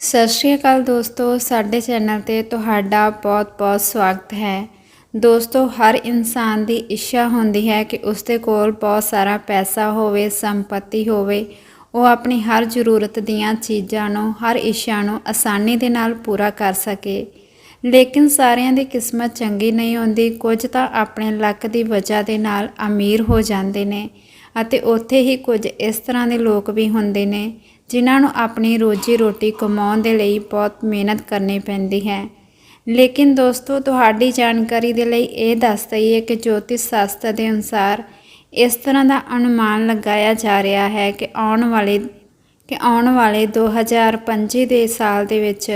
ਸਤਿ ਸ਼੍ਰੀ ਅਕਾਲ ਦੋਸਤੋ, ਸਾਡੇ ਚੈਨਲ ਤੇ ਤੁਹਾਡਾ ਬਹੁਤ-ਬਹੁਤ ਸਵਾਗਤ ਹੈ। ਦੋਸਤੋ, ਹਰ ਇਨਸਾਨ ਦੀ ਇੱਛਾ ਹੁੰਦੀ ਹੈ ਕਿ ਉਸਦੇ ਕੋਲ ਬਹੁਤ ਸਾਰਾ ਪੈਸਾ ਹੋਵੇ, ਸੰਪਤੀ ਹੋਵੇ। ਉਹ ਆਪਣੀ ਹਰ ਜ਼ਰੂਰਤ ਦੀਆਂ ਚੀਜ਼ਾਂ ਨੂੰ, ਹਰ ਇੱਛਾ ਨੂੰ ਆਸਾਨੀ ਦੇ ਨਾਲ ਪੂਰਾ ਕਰ ਸਕੇ। ਲੇਕਿਨ ਸਾਰਿਆਂ ਦੀ ਕਿਸਮਤ ਚੰਗੀ ਨਹੀਂ ਹੁੰਦੀ, ਕੁਝ ਤਾਂ ਆਪਣੇ ਲੱਕ ਦੀ ਵਜ੍ਹਾ ਦੇ ਨਾਲ ਅਮੀਰ ਹੋ ਜਾਂਦੇ ਨੇ ਅਤੇ ਉੱਥੇ ਹੀ ਕੁਝ ਇਸ ਤਰ੍ਹਾਂ ਦੇ ਲੋਕ ਵੀ ਹੁੰਦੇ ਨੇ ਜਿਨ੍ਹਾਂ ਨੂੰ ਆਪਣੀ ਰੋਜੀ ਰੋਟੀ ਕਮਾਉਣ ਦੇ ਲਈ ਬਹੁਤ ਮਿਹਨਤ ਕਰਨੀ ਪੈਂਦੀ ਹੈ। ਲੇਕਿਨ ਦੋਸਤੋ, ਤੁਹਾਡੀ ਜਾਣਕਾਰੀ ਦੇ ਲਈ ਇਹ ਦੱਸ ਦਈਏ ਕਿ ਜੋਤਿਸ਼ ਸ਼ਾਸਤਰ ਦੇ ਅਨੁਸਾਰ ਇਸ ਤਰ੍ਹਾਂ ਦਾ ਅਨੁਮਾਨ ਲਗਾਇਆ ਜਾ ਰਿਹਾ ਹੈ ਕਿ ਆਉਣ ਵਾਲੇ, ਕਿ ਆਉਣ ਵਾਲੇ 2025 ਦੇ ਸਾਲ ਦੇ ਵਿੱਚ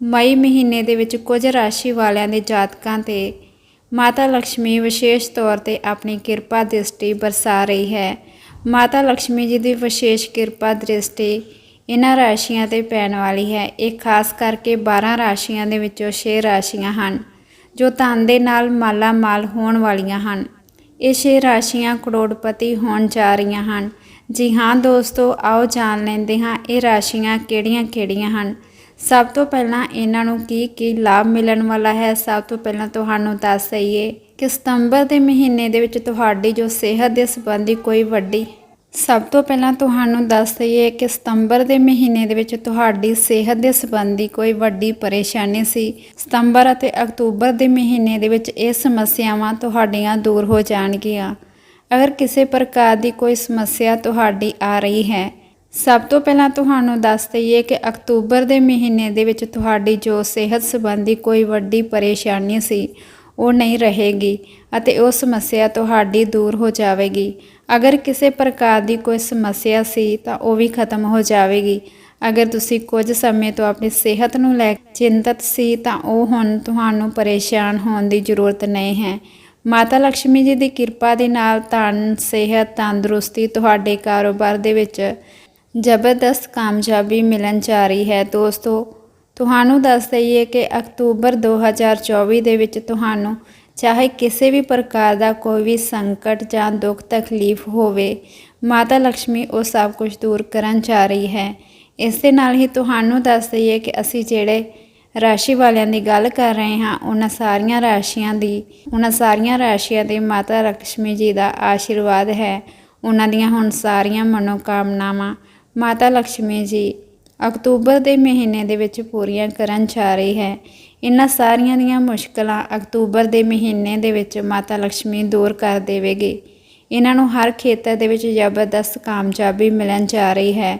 ਮਈ ਮਹੀਨੇ ਦੇ ਵਿੱਚ ਕੁਝ ਰਾਸ਼ੀ ਵਾਲਿਆਂ ਦੇ ਜਾਤਕਾਂ ਤੇ ਮਾਤਾ ਲక్ష్ਮੀ ਵਿਸ਼ੇਸ਼ ਤੌਰ ਤੇ ਆਪਣੀ ਕਿਰਪਾ ਦ੍ਰਿਸ਼ਟੀ ਬਰਸਾ ਰਹੀ ਹੈ। ਮਾਤਾ ਲక్ష్ਮੀ ਜੀ ਦੀ ਵਿਸ਼ੇਸ਼ ਕਿਰਪਾ ਦ੍ਰਿਸ਼ਟੀ ਇਹਨਾਂ ਰਾਸ਼ੀਆਂ ਤੇ ਪੈਣ ਵਾਲੀ ਹੈ। ਇਹ ਖਾਸ ਕਰਕੇ 12 ਰਾਸ਼ੀਆਂ ਦੇ ਵਿੱਚੋਂ 6 ਰਾਸ਼ੀਆਂ ਹਨ, ਜੋ ਧਨ ਦੇ ਨਾਲ ਮਾਲਾ ਮਾਲ ਹੋਣ ਵਾਲੀਆਂ ਹਨ। ਇਹ 6 ਰਾਸ਼ੀਆਂ ਕਰੋੜਪਤੀ ਹੋਣ ਜਾ ਰਹੀਆਂ ਹਨ। ਜੀ ਹਾਂ ਦੋਸਤੋ, ਆਓ ਜਾਣ ਲੈਂਦੇ ਹਾਂ ਇਹ ਰਾਸ਼ੀਆਂ ਕਿਹੜੀਆਂ-ਕਿਹੜੀਆਂ ਹਨ। ਸਭ ਤੋਂ ਪਹਿਲਾਂ ਇਹਨਾਂ ਨੂੰ ਕੀ ਕੀ ਲਾਭ ਮਿਲਣ ਵਾਲਾ ਹੈ? ਸਭ ਤੋਂ ਪਹਿਲਾਂ ਤੁਹਾਨੂੰ ਦੱਸ ਦਈਏ ਕਿ ਸਤੰਬਰ ਦੇ ਮਹੀਨੇ ਦੇ ਵਿੱਚ ਤੁਹਾਡੀ ਜੋ ਸਿਹਤ ਦੇ ਸੰਬੰਧੀ ਕੋਈ ਵੱਡੀ ਸਭ ਤੋਂ ਪਹਿਲਾਂ ਤੁਹਾਨੂੰ ਦੱਸ ਦਈਏ ਕਿ ਸਤੰਬਰ ਦੇ ਮਹੀਨੇ ਦੇ ਵਿੱਚ ਤੁਹਾਡੀ ਸਿਹਤ ਦੇ ਸੰਬੰਧੀ ਕੋਈ ਵੱਡੀ ਪਰੇਸ਼ਾਨੀ ਸੀ। ਸਤੰਬਰ ਅਤੇ ਅਕਤੂਬਰ ਦੇ ਮਹੀਨੇ ਦੇ ਵਿੱਚ ਇਹ ਸਮੱਸਿਆਵਾਂ ਤੁਹਾਡੀਆਂ ਦੂਰ ਹੋ ਜਾਣਗੀਆਂ। ਅਗਰ ਕਿਸੇ ਪ੍ਰਕਾਰ ਦੀ ਕੋਈ ਸਮੱਸਿਆ ਤੁਹਾਡੀ ਆ ਰਹੀ ਹੈ ਸਭ ਤੋਂ ਪਹਿਲਾਂ ਤੁਹਾਨੂੰ ਦੱਸ ਦਈਏ ਕਿ ਅਕਤੂਬਰ ਦੇ ਮਹੀਨੇ ਦੇ ਵਿੱਚ ਤੁਹਾਡੀ ਜੋ ਸਿਹਤ ਸੰਬੰਧੀ ਕੋਈ ਵੱਡੀ ਪਰੇਸ਼ਾਨੀ ਸੀ, ਉਹ ਨਹੀਂ ਰਹੇਗੀ ਅਤੇ ਉਹ ਸਮੱਸਿਆ ਤੁਹਾਡੀ ਦੂਰ ਹੋ ਜਾਵੇਗੀ। ਅਗਰ ਕਿਸੇ ਪ੍ਰਕਾਰ ਦੀ ਕੋਈ ਸਮੱਸਿਆ ਸੀ ਤਾਂ ਉਹ ਵੀ ਖਤਮ ਹੋ ਜਾਵੇਗੀ। ਅਗਰ ਤੁਸੀਂ ਕੁਝ ਸਮੇਂ ਤੋਂ ਆਪਣੀ ਸਿਹਤ ਨੂੰ ਲੈ ਕੇ ਚਿੰਤਤ ਸੀ ਤਾਂ ਉਹ ਹੁਣ ਤੁਹਾਨੂੰ ਪਰੇਸ਼ਾਨ ਹੋਣ ਦੀ ਜ਼ਰੂਰਤ ਨਹੀਂ ਹੈ। ਮਾਤਾ ਲక్ష్ਮੀ ਜੀ ਦੀ ਕਿਰਪਾ ਦੇ ਨਾਲ ਧਨ, ਸਿਹਤ, ਤੰਦਰੁਸਤੀ ਤੁਹਾਡੇ ਕਾਰੋਬਾਰ ਦੇ ਵਿੱਚ ਜ਼ਬਰਦਸਤ ਕਾਮਯਾਬੀ ਮਿਲਣ ਜਾ ਰਹੀ ਹੈ। ਦੋਸਤੋ, ਤੁਹਾਨੂੰ ਦੱਸ ਦਈਏ ਕਿ ਅਕਤੂਬਰ 2024 ਦੇ ਵਿੱਚ ਤੁਹਾਨੂੰ ਚਾਹੇ ਕਿਸੇ ਵੀ ਪ੍ਰਕਾਰ ਦਾ ਕੋਈ ਵੀ ਸੰਕਟ ਜਾਂ ਦੁੱਖ ਤਕਲੀਫ ਹੋਵੇ, ਮਾਤਾ ਲక్ష్ਮੀ ਉਹ ਸਭ ਕੁਝ ਦੂਰ ਕਰਨ ਜਾ ਰਹੀ ਹੈ। ਇਸ ਦੇ ਨਾਲ ਹੀ ਤੁਹਾਨੂੰ ਦੱਸ ਦਈਏ ਕਿ ਅਸੀਂ ਜਿਹੜੇ ਰਾਸ਼ੀ ਵਾਲਿਆਂ ਦੀ ਗੱਲ ਕਰ ਰਹੇ ਹਾਂ, ਉਹਨਾਂ ਸਾਰੀਆਂ ਰਾਸ਼ੀਆਂ ਦੀ, ਉਹਨਾਂ ਸਾਰੀਆਂ ਰਾਸ਼ੀਆਂ ਦੇ ਮਾਤਾ ਲక్ష్ਮੀ ਜੀ ਦਾ ਆਸ਼ੀਰਵਾਦ ਹੈ। ਉਹਨਾਂ ਦੀਆਂ ਹੁਣ ਸਾਰੀਆਂ ਮਨੋਕਾਮਨਾਵਾਂ ਮਾਤਾ ਲక్ష్ਮੀ ਜੀ, ਅਕਤੂਬਰ ਦੇ ਮਹੀਨੇ ਦੇ ਵਿੱਚ ਪੂਰੀਆਂ ਕਰਨ ਜਾ ਰਹੀ ਹੈ। ਇਹਨਾਂ ਸਾਰੀਆਂ ਦੀਆਂ ਮੁਸ਼ਕਲਾਂ ਅਕਤੂਬਰ ਦੇ ਮਹੀਨੇ ਦੇ ਵਿੱਚ ਮਾਤਾ ਲక్ష్ਮੀ ਦੂਰ ਕਰ ਦੇਵੇਗੀ। ਇਹਨਾਂ ਨੂੰ ਹਰ ਖੇਤਰ ਦੇ ਵਿੱਚ ਜ਼ਬਰਦਸਤ ਕਾਮਯਾਬੀ ਮਿਲਣ ਜਾ ਰਹੀ ਹੈ।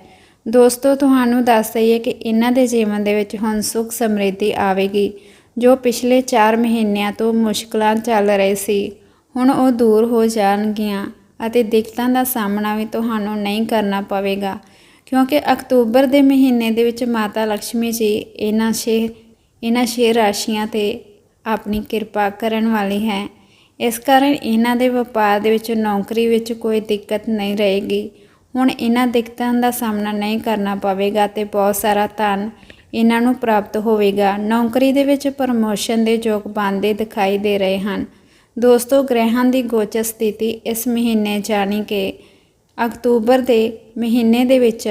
ਦੋਸਤੋ, ਤੁਹਾਨੂੰ ਦੱਸ ਦਈਏ ਕਿ ਇਹਨਾਂ ਦੇ ਜੀਵਨ ਦੇ ਵਿੱਚ ਹੁਣ ਸੁੱਖ ਸਮਰਿੱਧੀ ਆਵੇਗੀ, ਜੋ ਪਿਛਲੇ 4 ਮਹੀਨਿਆਂ ਤੋਂ ਮੁਸ਼ਕਲਾਂ ਚੱਲ ਰਹੀ ਸੀ। ਹੁਣ ਉਹ ਦੂਰ ਹੋ ਜਾਣਗੀਆਂ ਅਤੇ ਦਿੱਕਤਾਂ ਦਾ ਸਾਹਮਣਾ ਵੀ ਤੁਹਾਨੂੰ ਨਹੀਂ ਕਰਨਾ ਪਵੇਗਾ। ਕਿਉਂਕਿ ਅਕਤੂਬਰ ਦੇ ਮਹੀਨੇ ਦੇ ਵਿੱਚ ਮਾਤਾ ਲక్ష్ਮੀ ਜੀ ਇਹਨਾਂ ਛੇ ਇਹਨਾਂ ਛੇ ਰਾਸ਼ੀਆਂ ਤੇ ਆਪਣੀ ਕਿਰਪਾ ਕਰਨ ਵਾਲੀ ਹੈ। ਇਸ ਕਾਰਨ ਇਹਨਾਂ ਦੇ ਵਪਾਰ ਦੇ ਵਿੱਚ ਨੌਕਰੀ ਵਿੱਚ ਕੋਈ ਦਿੱਕਤ ਨਹੀਂ ਰਹੇਗੀ। ਹੁਣ ਇਹਨਾਂ ਦਿੱਕਤਾਂ ਦਾ ਸਾਹਮਣਾ ਨਹੀਂ ਕਰਨਾ ਪਵੇਗਾ ਤੇ ਬਹੁਤ ਸਾਰਾ ਧਨ ਇਹਨਾਂ ਨੂੰ ਪ੍ਰਾਪਤ ਹੋਵੇਗਾ। ਨੌਕਰੀ ਦੇ ਵਿੱਚ ਪ੍ਰਮੋਸ਼ਨ ਦੇ ਯੋਗ ਬਣਦੇ ਦਿਖਾਈ ਦੇ ਰਹੇ ਹਨ। ਦੋਸਤੋ, ਗ੍ਰਹਿਾਂ ਦੀ ਗੋਚਰ ਸਥਿਤੀ ਇਸ ਮਹੀਨੇ ਜਾਣੀ ਕਿ ਅਕਤੂਬਰ ਦੇ ਮਹੀਨੇ ਦੇ ਵਿੱਚ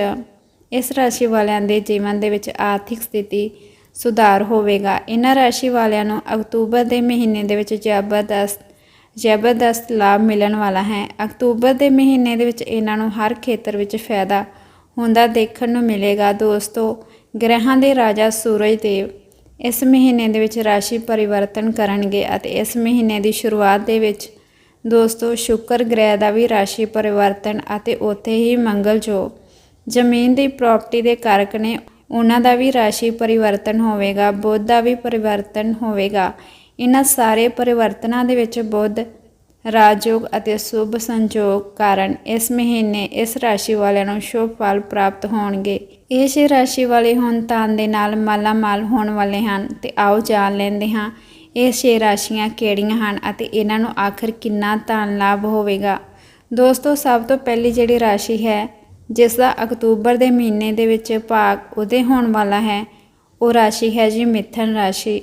ਇਸ ਰਾਸ਼ੀ ਵਾਲਿਆਂ ਦੇ ਜੀਵਨ ਦੇ ਵਿੱਚ ਆਰਥਿਕ ਸਥਿਤੀ ਸੁਧਾਰ ਹੋਵੇਗਾ। ਇਹਨਾਂ ਰਾਸ਼ੀ ਵਾਲਿਆਂ ਨੂੰ ਅਕਤੂਬਰ ਦੇ ਮਹੀਨੇ ਦੇ ਵਿੱਚ ਜ਼ਬਰਦਸਤ ਜ਼ਬਰਦਸਤ ਲਾਭ ਮਿਲਣ ਵਾਲਾ ਹੈ। ਅਕਤੂਬਰ ਦੇ ਮਹੀਨੇ ਦੇ ਵਿੱਚ ਇਹਨਾਂ ਨੂੰ ਹਰ ਖੇਤਰ ਵਿੱਚ ਫਾਇਦਾ ਹੁੰਦਾ ਦੇਖਣ ਨੂੰ ਮਿਲੇਗਾ। ਦੋਸਤੋ, ਗ੍ਰਹਿਾਂ ਦੇ ਰਾਜਾ ਸੂਰਜ ਦੇਵ ਇਸ ਮਹੀਨੇ ਦੇ ਵਿੱਚ ਰਾਸ਼ੀ ਪਰਿਵਰਤਨ ਕਰਨਗੇ ਅਤੇ ਇਸ ਮਹੀਨੇ ਦੀ ਸ਼ੁਰੂਆਤ ਦੇ ਵਿੱਚ ਦੋਸਤੋ, ਸ਼ੁੱਕਰ ਗ੍ਰਹਿ ਦਾ ਵੀ ਰਾਸ਼ੀ ਪਰਿਵਰਤਨ ਅਤੇ ਉੱਥੇ ਹੀ ਮੰਗਲ ਜੋ। ਜ਼ਮੀਨ ਦੀ ਪ੍ਰਾਪਰਟੀ ਦੇ ਕਾਰਕ ਨੇ ਉਹਨਾਂ ਦਾ ਵੀ ਰਾਸ਼ੀ ਪਰਿਵਰਤਨ ਹੋਵੇਗਾ, ਬੁੱਧ ਦਾ ਵੀ ਪਰਿਵਰਤਨ ਹੋਵੇਗਾ। ਇਹਨਾਂ ਸਾਰੇ ਪਰਿਵਰਤਨਾਂ ਦੇ ਵਿੱਚ ਬੁੱਧ, ਰਾਜਯੋਗ ਅਤੇ ਸ਼ੁਭ ਸੰਜੋਗ ਕਾਰਨ ਇਸ ਮਹੀਨੇ ਇਸ ਰਾਸ਼ੀ ਵਾਲਿਆਂ ਨੂੰ ਸ਼ੁਭ ਫਲ ਪ੍ਰਾਪਤ ਹੋਣਗੇ। ਇਹ ਛੇ ਰਾਸ਼ੀ ਵਾਲੇ ਹੁਣ ਤਾਂ ਦੇ ਨਾਲ ਮਾਲਾ ਮਾਲ ਹੋਣ ਵਾਲੇ ਹਨ। ਤੇ ਆਓ ਜਾਣ ਲੈਂਦੇ ਹਾਂ। ਇਹ ਛੇ ਰਾਸ਼ੀਆਂ ਕਿਹੜੀਆਂ ਹਨ ਅਤੇ ਇਹਨਾਂ ਨੂੰ ਆਖਰ ਕਿੰਨਾ ਧਨ ਲਾਭ ਹੋਵੇਗਾ? ਦੋਸਤੋ, ਸਭ ਤੋਂ ਪਹਿਲੀ ਜਿਹੜੀ ਰਾਸ਼ੀ ਹੈ, ਜਿਸ ਦਾ ਅਕਤੂਬਰ ਦੇ ਮਹੀਨੇ ਦੇ ਵਿੱਚ ਭਾਗ ਉਦੇ ਹੋਣ ਵਾਲਾ ਹੈ, ਉਹ ਰਾਸ਼ੀ ਹੈ ਜੀ ਮਿਥਨ ਰਾਸ਼ੀ।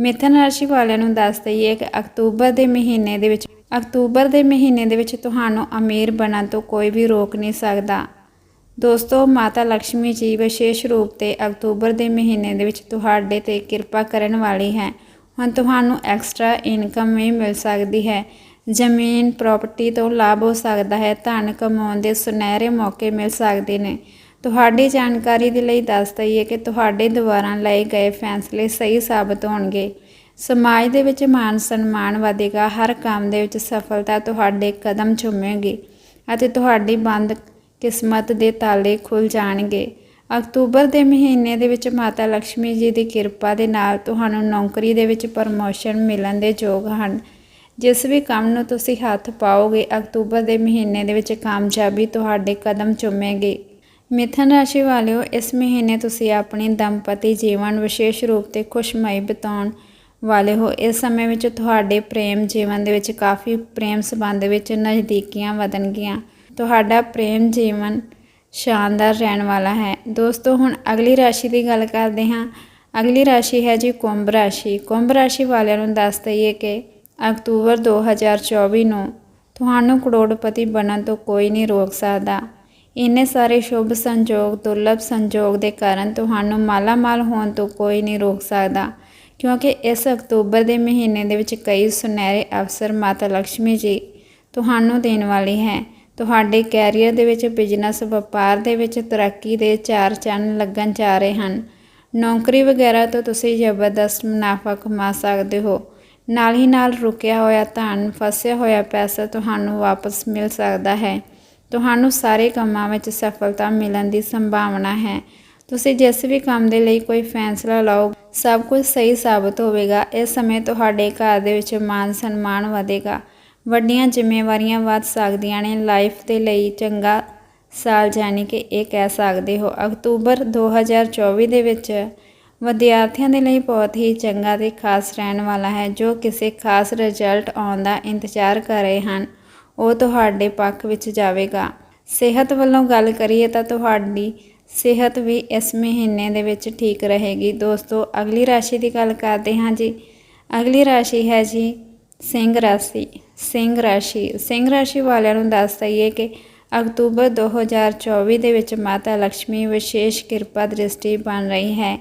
ਮਿਥਨ ਰਾਸ਼ੀ ਵਾਲਿਆਂ ਨੂੰ ਦੱਸ ਦਈਏ ਕਿ ਅਕਤੂਬਰ ਦੇ ਮਹੀਨੇ ਦੇ ਵਿੱਚ, ਅਕਤੂਬਰ ਦੇ ਮਹੀਨੇ ਦੇ ਵਿੱਚ ਤੁਹਾਨੂੰ ਅਮੀਰ ਬਣਨ ਤੋਂ ਕੋਈ ਵੀ ਰੋਕ ਨਹੀਂ ਸਕਦਾ। ਦੋਸਤੋ, ਮਾਤਾ ਲక్ష్ਮੀ ਜੀ ਵਿਸ਼ੇਸ਼ ਰੂਪ ਤੇ ਅਕਤੂਬਰ ਦੇ ਮਹੀਨੇ ਦੇ ਵਿੱਚ ਤੁਹਾਡੇ ਤੇ ਕਿਰਪਾ ਕਰਨ ਵਾਲੀ ਹੈ। ਹੁਣ ਤੁਹਾਨੂੰ ਐਕਸਟਰਾ ਇਨਕਮ ਵੀ ਮਿਲ ਸਕਦੀ ਹੈ। ਜ਼ਮੀਨ ਪ੍ਰਾਪਰਟੀ ਤੋਂ ਲਾਭ ਹੋ ਸਕਦਾ ਹੈ। ਧਨ ਕਮਾਉਣ ਦੇ ਸੁਨਹਿਰੇ ਮੌਕੇ ਮਿਲ ਸਕਦੇ ਨੇ। ਤੁਹਾਡੀ ਜਾਣਕਾਰੀ ਦੇ ਲਈ ਦੱਸ ਦਈਏ ਕਿ ਤੁਹਾਡੇ ਦੁਆਰਾ ਲਏ ਗਏ ਫੈਸਲੇ ਸਹੀ ਸਾਬਤ ਹੋਣਗੇ। ਸਮਾਜ ਦੇ ਵਿੱਚ ਮਾਨ ਸਨਮਾਨ ਵਧੇਗਾ। ਹਰ ਕੰਮ ਦੇ ਵਿੱਚ ਸਫਲਤਾ ਤੁਹਾਡੇ ਕਦਮ ਚੁੰਮੇਗੀ ਅਤੇ ਤੁਹਾਡੀ ਬੰਦ ਕਿਸਮਤ ਦੇ ਤਾਲੇ ਖੁੱਲ ਜਾਣਗੇ। ਅਕਤੂਬਰ ਦੇ ਮਹੀਨੇ ਦੇ ਵਿੱਚ ਮਾਤਾ ਲక్ష్ਮੀ ਜੀ ਦੀ ਕਿਰਪਾ ਦੇ ਨਾਲ ਤੁਹਾਨੂੰ ਨੌਕਰੀ ਦੇ ਵਿੱਚ ਪ੍ਰਮੋਸ਼ਨ ਮਿਲਣ ਦੇ ਯੋਗ ਹਨ। ਜਿਸ ਵੀ ਕੰਮ ਨੂੰ ਤੁਸੀਂ ਹੱਥ ਪਾਓਗੇ, ਅਕਤੂਬਰ ਦੇ ਮਹੀਨੇ ਦੇ ਵਿੱਚ ਕਾਮਯਾਬੀ ਤੁਹਾਡੇ ਕਦਮ ਚੁੰਮੇਗੀ। ਮਿਥਨ ਰਾਸ਼ੀ ਵਾਲਿਓ, ਇਸ ਮਹੀਨੇ ਤੁਸੀਂ ਆਪਣੀ ਦੰਪਤੀ ਜੀਵਨ ਵਿਸ਼ੇਸ਼ ਰੂਪ ਤੇ ਖੁਸ਼ਮਈ ਬਿਤਾਉਣ ਵਾਲੇ ਹੋ। ਇਸ ਸਮੇਂ ਵਿੱਚ ਤੁਹਾਡੇ ਪ੍ਰੇਮ ਜੀਵਨ ਦੇ ਵਿੱਚ ਕਾਫੀ ਪ੍ਰੇਮ ਸੰਬੰਧ ਵਿੱਚ ਨਜ਼ਦੀਕੀਆਂ ਵਧਣਗੀਆਂ। ਤੁਹਾਡਾ ਪ੍ਰੇਮ ਜੀਵਨ ਸ਼ਾਨਦਾਰ ਰਹਿਣ ਵਾਲਾ ਹੈ। ਦੋਸਤੋ, ਹੁਣ ਅਗਲੀ ਰਾਸ਼ੀ ਦੀ ਗੱਲ ਕਰਦੇ ਹਾਂ। ਅਗਲੀ ਰਾਸ਼ੀ ਹੈ ਜੀ ਕੁੰਭ ਰਾਸ਼ੀ। ਕੁੰਭ ਰਾਸ਼ੀ ਵਾਲਿਆਂ ਨੂੰ ਦੱਸ ਦਈਏ ਕਿ ਅਕਤੂਬਰ 2024 ਨੂੰ ਤੁਹਾਨੂੰ ਕਰੋੜਪਤੀ ਬਣਨ ਤੋਂ ਕੋਈ ਨਹੀਂ ਰੋਕ ਸਕਦਾ। ਇੰਨੇ ਸਾਰੇ ਸ਼ੁਭ ਸੰਜੋਗ, ਦੁਰਲਭ ਸੰਜੋਗ ਦੇ ਕਾਰਨ ਤੁਹਾਨੂੰ ਮਾਲਾਮਾਲ ਹੋਣ ਤੋਂ ਕੋਈ ਨਹੀਂ ਰੋਕ ਸਕਦਾ। ਕਿਉਂਕਿ ਇਸ ਅਕਤੂਬਰ ਦੇ ਮਹੀਨੇ ਦੇ ਵਿੱਚ ਕਈ ਸੁਨਹਿਰੇ ਅਵਸਰ ਮਾਤਾ ਲక్ష్ਮੀ ਜੀ ਤੁਹਾਨੂੰ ਦੇਣ ਵਾਲੀ ਹੈ। ਤੁਹਾਡੇ ਕੈਰੀਅਰ ਦੇ ਵਿੱਚ ਬਿਜ਼ਨਸ, ਵਪਾਰ ਦੇ ਵਿੱਚ ਤਰੱਕੀ ਦੇ ਚਾਰ ਚੰਨ ਲੱਗਣ ਜਾ ਰਹੇ ਹਨ। ਨੌਕਰੀ ਵਗੈਰਾ ਤੋਂ ਤੁਸੀਂ ਜ਼ਬਰਦਸਤ ਮੁਨਾਫਾ ਕਮਾ ਸਕਦੇ ਹੋ। ਨਾਲ ਹੀ ਨਾਲ ਰੁਕਿਆ ਹੋਇਆ ਧਨ, ਫਸਿਆ ਹੋਇਆ ਪੈਸਾ ਤੁਹਾਨੂੰ ਵਾਪਸ ਮਿਲ ਸਕਦਾ ਹੈ। ਤੁਹਾਨੂੰ ਸਾਰੇ ਕੰਮਾਂ ਵਿੱਚ ਸਫਲਤਾ ਮਿਲਣ ਦੀ ਸੰਭਾਵਨਾ ਹੈ। ਤੁਸੀਂ ਜਿਸ ਵੀ ਕੰਮ ਦੇ ਲਈ ਕੋਈ ਫੈਸਲਾ ਲਓ, ਸਭ ਕੁਝ ਸਹੀ ਸਾਬਤ ਹੋਵੇਗਾ। ਇਸ ਸਮੇਂ ਤੁਹਾਡੇ ਘਰ ਦੇ ਵਿੱਚ ਮਾਨ ਸਨਮਾਨ ਵਧੇਗਾ। ਵੱਡੀਆਂ ਜ਼ਿੰਮੇਵਾਰੀਆਂ ਵੱਧ ਸਕਦੀਆਂ ਨੇ। ਲਾਈਫ ਦੇ ਲਈ ਚੰਗਾ ਸਾਲ ਜਾਨੀ ਕਿ ਇਹ ਕਹਿ ਸਕਦੇ ਹੋ। ਅਕਤੂਬਰ 2024 ਦੇ ਵਿੱਚ ਵਿਦਿਆਰਥੀਆਂ ਦੇ ਲਈ ਬਹੁਤ ਹੀ ਚੰਗਾ ਤੇ ਖਾਸ ਰਹਿਣ ਵਾਲਾ ਹੈ, ਜੋ ਕਿਸੇ ਖਾਸ ਰਿਜ਼ਲਟ ਆਉਣ ਦਾ ਇੰਤਜ਼ਾਰ ਕਰ ਰਹੇ ਹਨ, ਉਹ ਤੁਹਾਡੇ ਪੱਖ ਵਿੱਚ ਜਾਵੇਗਾ। ਸਿਹਤ ਵੱਲੋਂ ਗੱਲ ਕਰੀਏ ਤਾਂ ਤੁਹਾਡੀ ਸਿਹਤ ਵੀ ਇਸ ਮਹੀਨੇ ਦੇ ਵਿੱਚ ਠੀਕ ਰਹੇਗੀ। ਦੋਸਤੋ, ਅਗਲੀ ਰਾਸ਼ੀ ਦੀ ਗੱਲ ਕਰਦੇ ਹਾਂ ਜੀ। ਅਗਲੀ ਰਾਸ਼ੀ ਹੈ ਜੀ ਸਿੰਘ ਰਾਸ਼ੀ ਸਿੰਘ ਰਾਸ਼ੀ ਸਿੰਘ ਰਾਸ਼ੀ ਵਾਲਿਆਂ ਨੂੰ ਦੱਸ ਦਈਏ ਕਿ ਅਕਤੂਬਰ 2024 ਦੇ ਵਿੱਚ ਮਾਤਾ ਲక్ష్ਮੀ ਵਿਸ਼ੇਸ਼ ਕਿਰਪਾ ਦ੍ਰਿਸ਼ਟੀ ਬਣ ਰਹੀ ਹੈ।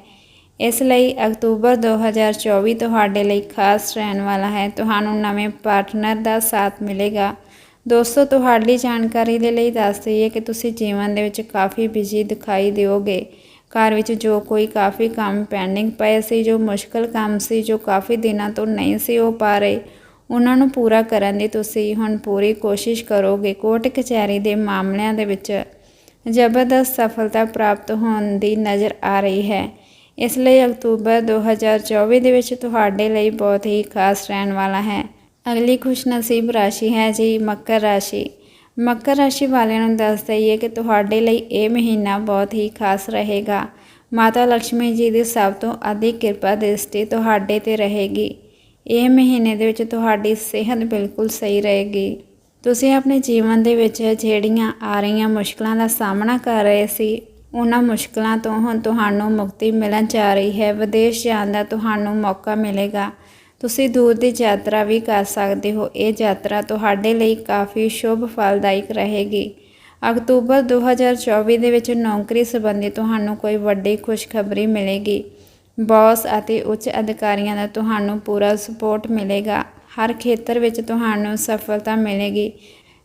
ਇਸ ਲਈ ਅਕਤੂਬਰ 2024 ਤੁਹਾਡੇ ਲਈ ਖਾਸ ਰਹਿਣ ਵਾਲਾ ਹੈ। ਤੁਹਾਨੂੰ ਨਵੇਂ ਪਾਰਟਨਰ ਦਾ ਸਾਥ ਮਿਲੇਗਾ। ਦੋਸਤੋ, ਤੁਹਾਡੀ ਜਾਣਕਾਰੀ ਦੇ ਲਈ ਦੱਸ ਦਈਏ ਕਿ ਤੁਸੀਂ ਜੀਵਨ ਦੇ ਵਿੱਚ ਕਾਫੀ ਬਿਜ਼ੀ ਦਿਖਾਈ ਦਿਓਗੇ। ਘਰ ਵਿੱਚ ਜੋ ਕੋਈ ਕਾਫੀ ਕੰਮ ਪੈਂਡਿੰਗ ਪਏ ਸੀ, ਜੋ ਮੁਸ਼ਕਲ ਕੰਮ ਸੀ, ਜੋ ਕਾਫੀ ਦਿਨਾਂ ਤੋਂ ਨਹੀਂ ਸੀ ਹੋ ਪਾ ਰਹੇ ਉਹਨਾਂ ਨੂੰ ਪੂਰਾ ਕਰਨ ਦੀ ਤੁਸੀਂ ਹੁਣ ਪੂਰੀ ਕੋਸ਼ਿਸ਼ ਕਰੋਗੇ। ਕੋਰਟ ਕਚਹਿਰੀ ਦੇ ਮਾਮਲਿਆਂ ਦੇ ਵਿੱਚ ਜ਼ਬਰਦਸਤ ਸਫਲਤਾ ਪ੍ਰਾਪਤ ਹੋਣ ਦੀ ਨਜ਼ਰ ਆ ਰਹੀ ਹੈ। ਇਸ ਲਈ ਅਕਤੂਬਰ 2024 ਦੇ ਵਿੱਚ ਤੁਹਾਡੇ ਲਈ ਬਹੁਤ ਹੀ ਖਾਸ ਰਹਿਣ ਵਾਲਾ ਹੈ। ਅਗਲੀ ਖੁਸ਼ਨਸੀਬ ਰਾਸ਼ੀ ਹੈ ਜੀ ਮਕਰ ਰਾਸ਼ੀ। ਮਕਰ ਰਾਸ਼ੀ ਵਾਲਿਆਂ ਨੂੰ ਦੱਸ ਦਈਏ ਕਿ ਤੁਹਾਡੇ ਲਈ ਇਹ ਮਹੀਨਾ ਬਹੁਤ ਹੀ ਖਾਸ ਰਹੇਗਾ। ਮਾਤਾ ਲక్ష్ਮੀ ਜੀ ਦੀ ਸਭ ਤੋਂ ਅਧਿਕ ਕਿਰਪਾ ਦ੍ਰਿਸ਼ਟੀ ਤੁਹਾਡੇ ਤੇ ਰਹੇਗੀ। ਇਹ ਮਹੀਨੇ ਦੇ ਵਿੱਚ ਤੁਹਾਡੀ ਸਿਹਤ ਬਿਲਕੁਲ ਸਹੀ ਰਹੇਗੀ। ਤੁਸੀਂ ਆਪਣੇ ਜੀਵਨ ਦੇ ਵਿੱਚ ਜਿਹੜੀਆਂ ਆ ਰਹੀਆਂ ਮੁਸ਼ਕਲਾਂ ਦਾ ਸਾਹਮਣਾ ਕਰ ਰਹੇ ਸੀ, ਉਹਨਾਂ ਮੁਸ਼ਕਲਾਂ ਤੋਂ ਹੁਣ ਤੁਹਾਨੂੰ ਮੁਕਤੀ ਮਿਲਣ ਜਾ ਰਹੀ ਹੈ। ਵਿਦੇਸ਼ ਜਾਣ ਦਾ ਤੁਹਾਨੂੰ ਮੌਕਾ ਮਿਲੇਗਾ। ਤੁਸੀਂ ਦੂਰ ਦੀ ਯਾਤਰਾ ਵੀ ਕਰ ਸਕਦੇ ਹੋ। ਇਹ ਯਾਤਰਾ ਤੁਹਾਡੇ ਲਈ ਕਾਫੀ ਸ਼ੁਭ ਫਲਦਾਇਕ ਰਹੇਗੀ। ਅਕਤੂਬਰ 2024 ਦੇ ਵਿੱਚ ਨੌਕਰੀ ਸੰਬੰਧੀ ਤੁਹਾਨੂੰ ਕੋਈ ਵੱਡੀ ਖੁਸ਼ਖਬਰੀ ਮਿਲੇਗੀ। ਬੌਸ ਅਤੇ ਉੱਚ ਅਧਿਕਾਰੀਆਂ ਦਾ ਤੁਹਾਨੂੰ ਪੂਰਾ ਸਪੋਰਟ ਮਿਲੇਗਾ। ਹਰ ਖੇਤਰ ਵਿੱਚ ਤੁਹਾਨੂੰ ਸਫਲਤਾ ਮਿਲੇਗੀ।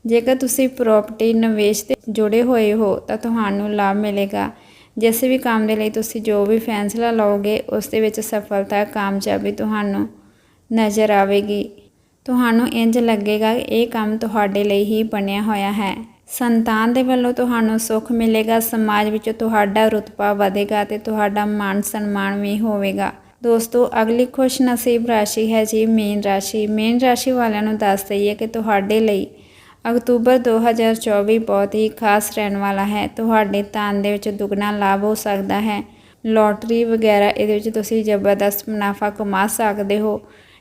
ਜੇਕਰ ਤੁਸੀਂ ਪ੍ਰਾਪਰਟੀ ਨਿਵੇਸ਼ ਤੇ ਜੁੜੇ ਹੋਏ ਹੋ, ਤਾਂ ਤੁਹਾਨੂੰ ਲਾਭ ਮਿਲੇਗਾ। ਜਿਸ ਵੀ ਕੰਮ ਦੇ ਲਈ ਤੁਸੀਂ ਜੋ ਵੀ ਫੈਸਲਾ ਲਓਗੇ, ਉਸ ਦੇ ਵਿੱਚ ਸਫਲਤਾ ਕਾਮਯਾਬੀ ਤੁਹਾਨੂੰ ਨਜ਼ਰ ਆਵੇਗੀ। ਤੁਹਾਨੂੰ ਇੰਜ ਲੱਗੇਗਾ, ਇਹ ਕੰਮ ਤੁਹਾਡੇ ਲਈ ਹੀ ਬਣਿਆ ਹੋਇਆ ਹੈ। ਸੰਤਾਨ ਦੇ ਵੱਲੋਂ ਤੁਹਾਨੂੰ ਸੁੱਖ ਮਿਲੇਗਾ, ਸਮਾਜ ਵਿੱਚ ਤੁਹਾਡਾ ਰੁਤਬਾ ਵਧੇਗਾ ਤੇ ਤੁਹਾਡਾ ਮਾਨ ਸਨਮਾਨ ਵੀ ਹੋਵੇਗਾ। ਦੋਸਤੋ, ਅਗਲੀ ਖੁਸ਼ ਨਸੀਬ ਰਾਸ਼ੀ ਹੈ ਜੀ ਮੀਨ ਰਾਸ਼ੀ। ਮੀਨ ਰਾਸ਼ੀ ਵਾਲਿਆਂ ਨੂੰ ਦੱਸ ਦਈਏ ਕਿ ਤੁਹਾਡੇ ਲਈ ਅਕਤੂਬਰ 2024 ਬਹੁਤ ਹੀ ਖਾਸ ਰਹਿਣ ਵਾਲਾ ਹੈ। ਤੁਹਾਡੇ ਧਨ ਦੇ ਵਿੱਚ ਦੁੱਗਣਾ ਲਾਭ ਹੋ ਸਕਦਾ ਹੈ। ਲੋਟਰੀ ਵਗੈਰਾ ਇਹਦੇ ਵਿੱਚ ਤੁਸੀਂ ਜ਼ਬਰਦਸਤ ਮੁਨਾਫਾ ਕਮਾ ਸਕਦੇ ਹੋ।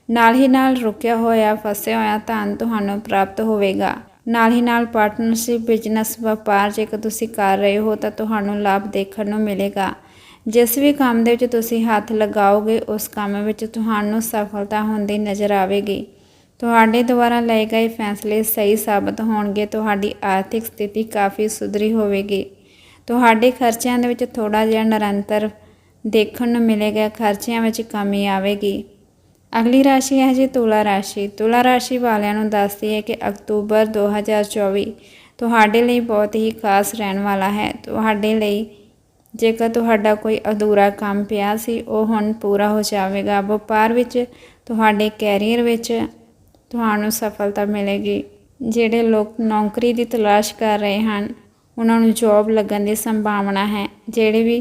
ਨਾਲ ਹੀ ਨਾਲ ਰੁਕਿਆ ਹੋਇਆ, ਫਸਿਆ ਹੋਇਆ ਧਨ ਤੁਹਾਨੂੰ ਪ੍ਰਾਪਤ ਹੋਵੇਗਾ। ਨਾਲ ਹੀ ਨਾਲ ਪਾਰਟਨਰਸ਼ਿਪ ਬਿਜ਼ਨਸ ਵਪਾਰ ਜੇਕਰ ਤੁਸੀਂ ਕਰ ਰਹੇ ਹੋ ਤਾਂ ਤੁਹਾਨੂੰ ਲਾਭ ਦੇਖਣ ਨੂੰ ਮਿਲੇਗਾ। ਜਿਸ ਵੀ ਕੰਮ ਦੇ ਵਿੱਚ ਤੁਸੀਂ ਹੱਥ ਲਗਾਓਗੇ, ਉਸ ਕੰਮ ਵਿੱਚ ਤੁਹਾਨੂੰ ਸਫਲਤਾ ਹੁੰਦੀ ਨਜ਼ਰ ਆਵੇਗੀ। ਤੁਹਾਡੇ ਦੁਆਰਾ ਲਏ ਗਏ ਫੈਸਲੇ ਸਹੀ ਸਾਬਤ ਹੋਣਗੇ, ਤੁਹਾਡੀ ਆਰਥਿਕ ਸਥਿਤੀ ਕਾਫੀ ਸੁਧਰੀ ਹੋਵੇਗੀ। ਤੁਹਾਡੇ ਖਰਚਿਆਂ ਦੇ ਵਿੱਚ ਥੋੜਾ ਜਿਹਾ ਨਿਰੰਤਰ ਦੇਖਣ ਨੂੰ ਮਿਲੇਗਾ, ਖਰਚਿਆਂ ਵਿੱਚ ਕਮੀ ਆਵੇਗੀ। ਅਗਲੀ ਰਾਸ਼ੀ ਹੈ ਜੀ ਤੁਲਾ ਰਾਸ਼ੀ। ਤੁਲਾ ਰਾਸ਼ੀ ਵਾਲਿਆਂ ਨੂੰ ਦੱਸਦੀ ਹੈ ਕਿ ਅਕਤੂਬਰ 2024 ਤੁਹਾਡੇ ਲਈ ਬਹੁਤ ਹੀ ਖਾਸ ਰਹਿਣ ਵਾਲਾ ਹੈ। ਤੁਹਾਡੇ ਲਈ ਜੇਕਰ ਤੁਹਾਡਾ ਕੋਈ ਅਧੂਰਾ ਕੰਮ ਪਿਆ ਸੀ, ਉਹ ਹੁਣ ਪੂਰਾ ਹੋ ਜਾਵੇਗਾ। ਵਪਾਰ ਵਿੱਚ ਤੁਹਾਡੇ ਕੈਰੀਅਰ ਵਿੱਚ ਤੁਹਾਨੂੰ ਸਫਲਤਾ ਮਿਲੇਗੀ। ਜਿਹੜੇ ਲੋਕ ਨੌਕਰੀ ਦੀ ਤਲਾਸ਼ ਕਰ ਰਹੇ ਹਨ, ਉਹਨਾਂ ਨੂੰ ਜੌਬ ਲੱਗਣ ਦੀ ਸੰਭਾਵਨਾ ਹੈ। ਜਿਹੜੇ ਵੀ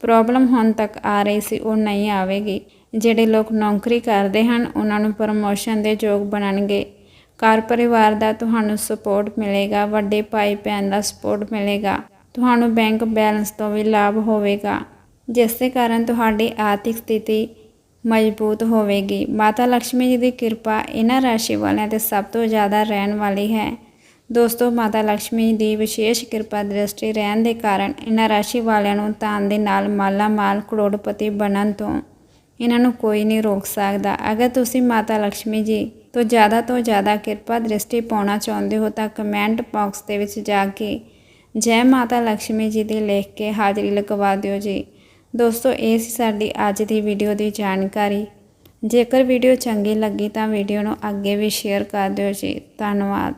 ਪ੍ਰੋਬਲਮ ਹੁਣ ਤੱਕ ਆ ਰਹੀ ਸੀ, ਉਹ ਨਹੀਂ ਆਵੇਗੀ। ਜਿਹੜੇ ਲੋਕ ਨੌਕਰੀ ਕਰਦੇ ਹਨ, ਉਹਨਾਂ ਨੂੰ ਪ੍ਰਮੋਸ਼ਨ ਦੇ ਯੋਗ ਬਣਨਗੇ। ਘਰ ਪਰਿਵਾਰ ਦਾ ਤੁਹਾਨੂੰ ਸਪੋਰਟ ਮਿਲੇਗਾ, ਵੱਡੇ ਭਾਈ ਭੈਣ ਦਾ ਸਪੋਰਟ ਮਿਲੇਗਾ। ਤੁਹਾਨੂੰ ਬੈਂਕ ਬੈਲੈਂਸ ਤੋਂ ਵੀ ਲਾਭ ਹੋਵੇਗਾ। ਜਿਸ ਦੇ ਕਾਰਨ ਤੁਹਾਡੀ ਆਰਥਿਕ ਸਥਿਤੀ ਮਜ਼ਬੂਤ ਹੋਵੇਗੀ। ਮਾਤਾ ਲక్ష్ਮੀ ਜੀ ਦੀ ਕਿਰਪਾ ਇਹਨਾਂ ਰਾਸ਼ੀ ਵਾਲਿਆਂ ਤੇ ਸਭ ਤੋਂ ਜ਼ਿਆਦਾ ਰਹਿਣ ਵਾਲੀ ਹੈ। ਦੋਸਤੋ, ਮਾਤਾ ਲక్ష్ਮੀ ਦੀ ਵਿਸ਼ੇਸ਼ ਕਿਰਪਾ ਦ੍ਰਿਸ਼ਟੀ ਰਹਿਣ ਦੇ ਕਾਰਨ ਇਹਨਾਂ ਰਾਸ਼ੀ ਵਾਲਿਆਂ ਨੂੰ ਤਾਂ ਦੇ ਨਾਲ ਮਾਲਾ ਮਾਲ ਕਰੋੜਪਤੀ ਬਣਨ ਤੋਂ ਇਹਨਾਂ ਨੂੰ ਕੋਈ ਨਹੀਂ ਰੋਕ ਸਕਦਾ। ਅਗਰ ਤੁਸੀਂ ਮਾਤਾ ਲక్ష్ਮੀ ਜੀ ਤੋਂ ਜ਼ਿਆਦਾ ਤੋਂ ਜ਼ਿਆਦਾ ਕਿਰਪਾ ਦ੍ਰਿਸ਼ਟੀ ਪਾਉਣਾ ਚਾਹੁੰਦੇ ਹੋ ਤਾਂ ਕਮੈਂਟ ਬਾਕਸ ਦੇ ਵਿੱਚ ਜਾ ਕੇ ਜੈ ਮਾਤਾ ਲక్ష్ਮੀ ਜੀ ਦੇ ਲਿਖ ਕੇ ਹਾਜ਼ਰੀ ਲਗਵਾ ਦਿਓ ਜੀ। ਦੋਸਤੋ, ਇਹ ਸੀ ਸਾਡੀ ਅੱਜ ਦੀ ਵੀਡੀਓ ਦੀ ਜਾਣਕਾਰੀ। ਜੇਕਰ ਵੀਡੀਓ ਚੰਗੀ ਲੱਗੀ ਤਾਂ ਵੀਡੀਓ ਨੂੰ ਅੱਗੇ ਵੀ ਸ਼ੇਅਰ ਕਰ ਦਿਓ ਜੀ। ਧੰਨਵਾਦ।